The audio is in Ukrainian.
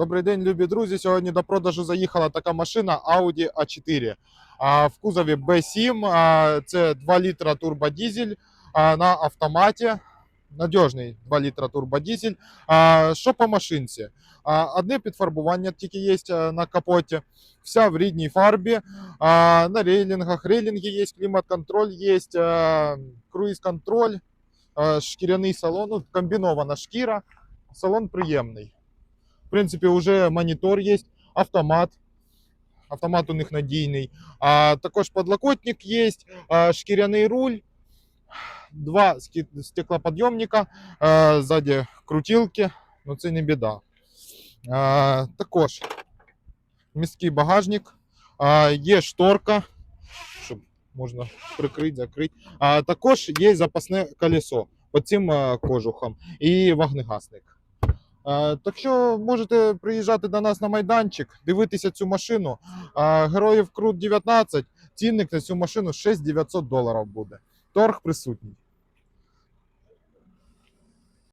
Добрий день, любі друзі. Сьогодні до продажу заїхала така машина Audi A4. В кузові B7. Це 2 літра турбодизель а, на автоматі. Надіжний 2 літра турбодизель. А, Що по машинці? Одне підфарбування тільки є на капоті. Вся в рідній фарбі. На рейлінгах. Рейлінги є, клімат-контроль є, круїз-контроль, шкіряний салон, ну, комбінована шкіра. Салон приємний. В принципі, вже монітор є, автомат. Автомат у них надійний. А також подлокотник є, шкіряний руль, два стеклоподйомника, ззаді крутілки, ну це не біда. А, також міський багажник, а, є шторка, щоб можна прикрити, закрити. А, також є запасне колесо під цим кожухом і вогнегасник. Е, Так що можете приїжджати до нас на майданчик, дивитися цю машину. Героїв Крут 19, цінник на цю машину 6900 доларів буде. Торг присутній.